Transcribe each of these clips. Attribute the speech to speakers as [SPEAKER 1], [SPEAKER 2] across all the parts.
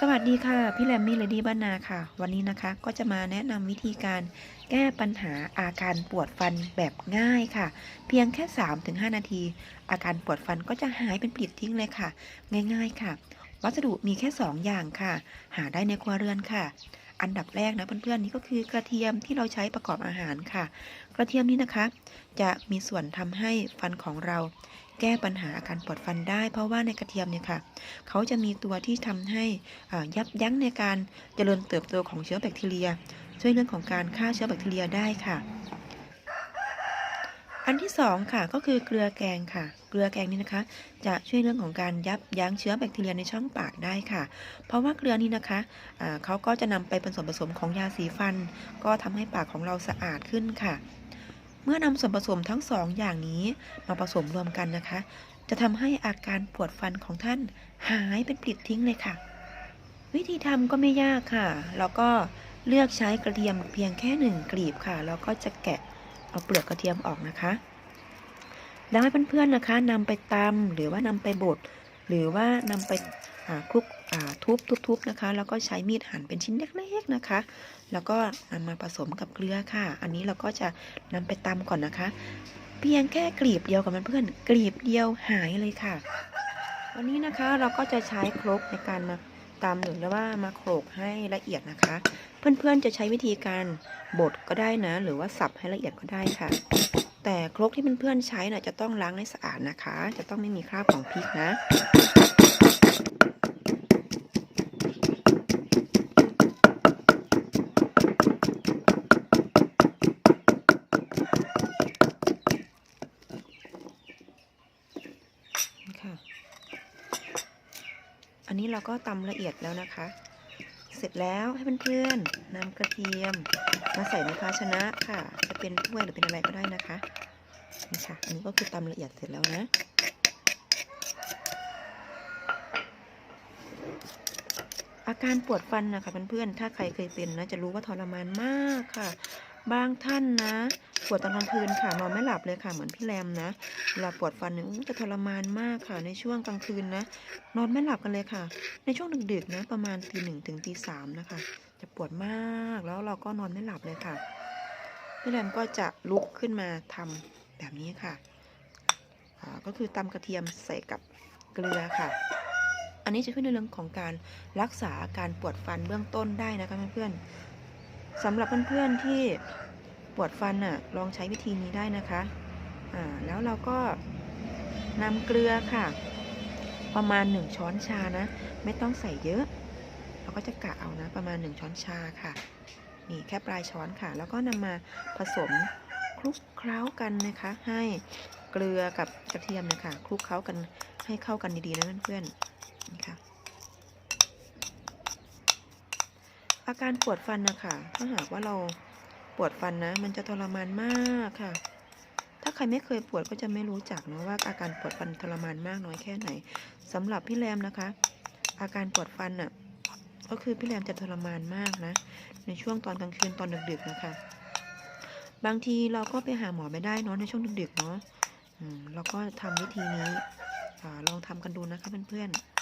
[SPEAKER 1] สวัสดีค่ะ พี่แรมมี่เลดี้บ้านนาค่ะ วันนี้นะคะก็จะมาแนะนำวิธีการแก้ปัญหาอาการปวดฟันแบบง่ายค่ะ เพียงแค่ 3-5 นาที อาการปวดฟันก็จะหายเป็นปลิดทิ้งเลยค่ะ ง่ายๆค่ะ วัสดุมีแค่ 2 อย่างค่ะ หาได้ในครัวเรือนค่ะ อันดับแรกนะเพื่อนๆนี่ก็คือกระเทียมที่เราใช้ประกอบอาหารค่ะ กระเทียมนี้นะคะ จะมีส่วนทำให้ฟันของเรา แก้ปัญหาอาการปวดฟันได้ เพราะว่าในกระเทียมเนี่ยค่ะเขาจะมีตัวที่ทำให้ยับยั้งในการเจริญเติบโตของเชื้อแบคทีเรีย ช่วยเรื่องของการฆ่าเชื้อแบคทีเรียได้ค่ะ อันที่สองค่ะก็คือเกลือแกงค่ะ เกลือแกงนี้นะคะ จะช่วยเรื่องของการยับยั้งเชื้อแบคทีเรียในช่องปากได้ค่ะ เพราะว่าเกลือนี้นะคะอ่าเขาก็จะนำไปเป็นส่วนผสมของยาสีฟัน ก็ทำให้ปากของเราสะอาดขึ้นค่ะ เมื่อนำส่วนผสมทั้งสองอย่างนี้มาผสมรวมกันนะคะ จะทำให้อาการปวดฟันของท่านหายเป็นปลิดทิ้งเลยค่ะ วิธีทำก็ไม่ยากค่ะ แล้วก็เลือกใช้กระเทียมเพียงแค่หนึ่งกลีบค่ะ แล้วก็จะแกะเอาเปลือกกระเทียมออกนะคะ แล้วให้เพื่อนๆนะคะนำไปตำหรือว่านำไปบด หรือว่านำไปคลุกทุบทุบๆนะคะ แล้วก็ใช้มีดหั่นเป็นชิ้นเล็กๆนะคะ แล้วก็นำมาผสมกับเกลือค่ะ อันนี้เราก็จะนำไปตำก่อนนะคะ เพียงแค่กลีบเดียวกับเพื่อนๆกลีบเดียวหายเลยค่ะ วันนี้นะคะเราก็จะใช้ครกในการมาตำหรือว่ามาโขลกให้ละเอียดนะคะ เพื่อนๆจะใช้วิธีการบดก็ได้นะ หรือว่าสับให้ละเอียดก็ได้ค่ะ แต่ครกที่เพื่อนๆใช้น่ะจะต้องล้างให้สะอาดนะคะ จะต้องไม่มีคราบของพริกนะค่ะอันนี้เราก็ตำละเอียดแล้วนะคะ เสร็จแล้วให้เพื่อนๆนำกระเทียมมาใส่ในภาชนะค่ะ จะเป็นถ้วยหรือเป็นอะไรก็ได้นะคะนี่ค่ะอันนี้ก็คือตำละเอียดเสร็จแล้วนะอาการปวดฟันนะคะเพื่อนๆ ถ้าใครเคยเป็นนะจะรู้ว่าทรมานมากค่ะ บางท่านนะ ปวดตอนกลางคืนค่ะนอนไม่หลับเลยค่ะเหมือนพี่แรมนะเวลาปวดฟันเนี่ยจะทรมานมากค่ะ ในช่วงกลางคืนนะ นอนไม่หลับกันเลยค่ะ ในช่วงดึกๆนะประมาณตีหนึ่งถึงตีสามนะคะ จะปวดมากแล้วเราก็นอนไม่หลับเลยค่ะ พี่แรมก็จะลุกขึ้นมาทำแบบนี้ค่ะก็คือตำกระเทียมใส่กับเกลือค่ะ อันนี้จะช่วยในเรื่องของการรักษาอาการปวดฟันเบื้องต้นได้นะคะเพื่อนๆ สำหรับเพื่อนๆที่ปวดฟันน่ะลองใช้วิธีนี้ได้นะคะอ่าแล้วเราก็นำเกลือค่ะ ประมาณ 1 ช้อนชานะ ไม่ต้องใส่เยอะ เราก็จะกะเอานะประมาณ 1 ช้อนชาค่ะนี่แค่ปลายช้อนค่ะ แล้วก็นำมาผสมคลุกเคล้ากันนะคะ ให้เกลือกับกระเทียมนะคะคลุกเคล้ากันให้เข้ากันดีๆนะเพื่อนๆนี่ค่ะ อาการปวดฟันนะคะถ้าหากว่าเราปวดฟันนะ มันจะทรมานมากค่ะ ถ้าใครไม่เคยปวดก็จะไม่รู้จักเนะว่าอาการปวดฟันทรมานมากน้อยแค่ไหนสำหรับพี่แรมนะคะ อาการปวดฟันน่ะ ก็คือพี่แรมจะทรมานมากนะ ในช่วงตอนกลางคืนตอนดึกๆนะคะ บางทีเราก็ไปหาหมอไม่ได้เนาะในช่วงดึกๆเนาะเราก็ทำวิธีนี้อลองทำกันดูนะคะเพื่อนๆ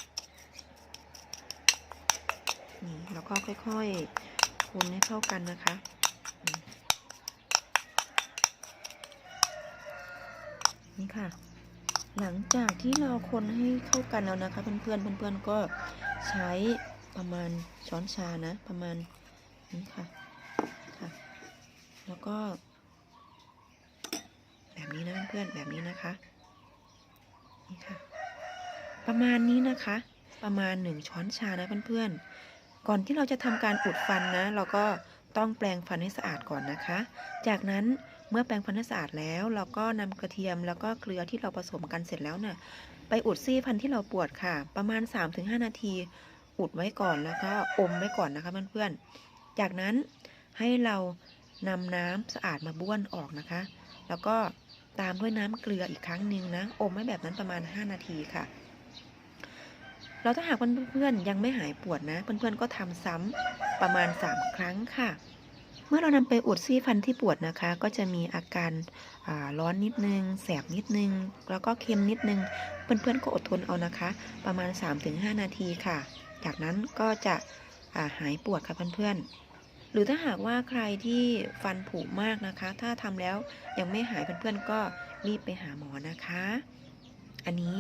[SPEAKER 1] แล้วก็ค่อยๆคนให้เข้ากันนะคะนี่ค่ะ หลังจากที่เราคนให้เข้ากันแล้วนะคะ เพื่อนๆเพื่อนๆก็ใช้ประมาณช้อนชานะ ประมาณนี้ค่ะค่ะ แล้วก็ แบบนี้นะเพื่อนๆแบบนี้นะคะนี่ค่ะ ประมาณนี้นะคะ ประมาณหนึ่งช้อนชานะเพื่อนๆ ก่อนที่เราจะทำการอุดฟันนะ เราก็ต้องแปรงฟันให้สะอาดก่อนนะคะ จากนั้นเมื่อแปรงฟันให้สะอาดแล้ว เราก็นำกระเทียมแล้วก็เกลือที่เราผสมกันเสร็จแล้วน่ะไปอุดซี่ฟันที่เราปวดค่ะ ประมาณ 3-5 นาที อุดไว้ก่อนแล้วก็อมไว้ก่อนนะคะเพื่อนๆ จากนั้นให้เรานำน้ำสะอาดมาบ้วนออกนะคะ แล้วก็ตามด้วยน้ำเกลืออีกครั้งหนึ่งนะ อมไว้แบบนั้นประมาณ 5 นาทีค่ะ แล้วถ้าหากเพื่อนๆยังไม่หายปวดนะ เพื่อนๆก็ทำซ้ำประมาณ 3 ครั้งค่ะ เมื่อเรานำไปอุดซี่ฟันที่ปวดนะคะ ก็จะมีอาการาร้อนนิดนึง แสบนิดนึง แล้วก็เค็มนิดนึง เพื่อนๆก็อดทนเอานะคะ ประมาณ 3-5 นาทีค่ะ จากนั้นก็จะาหายปวดค่ะเพื่อนๆหรือถ้าหากว่าใครที่ฟันผุมากนะคะ ถ้าทำแล้วยังไม่หายเพื่อนๆก็รีบไปหาหมอนะคะ อันนี้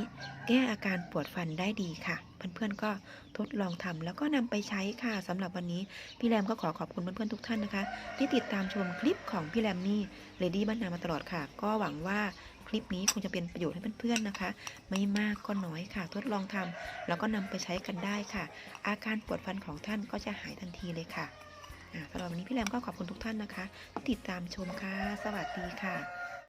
[SPEAKER 1] แก้อาการปวดฟันได้ดีค่ะ เพื่อนๆก็ทดลองทำแล้วก็นำไปใช้ค่ะสำหรับวันนี้พี่แรมก็ขอขอบคุณเพื่อนๆทุกท่านนะคะ ที่ติดตามชมคลิปของพี่แรมนี่เลดี้บ้านนามาตลอดค่ะ ก็หวังว่าคลิปนี้คงจะเป็นประโยชน์ให้เพื่อนๆนะคะ ไม่มากก็น้อยค่ะ ทดลองทำแล้วก็นำไปใช้กันได้ค่ะ อาการปวดฟันของท่านก็จะหายทันทีเลยค่ะสำหรับวันนี้พี่แรมก็ขอบคุณทุกท่านนะคะ ที่ติดตามชมค่ะ สวัสดีค่ะ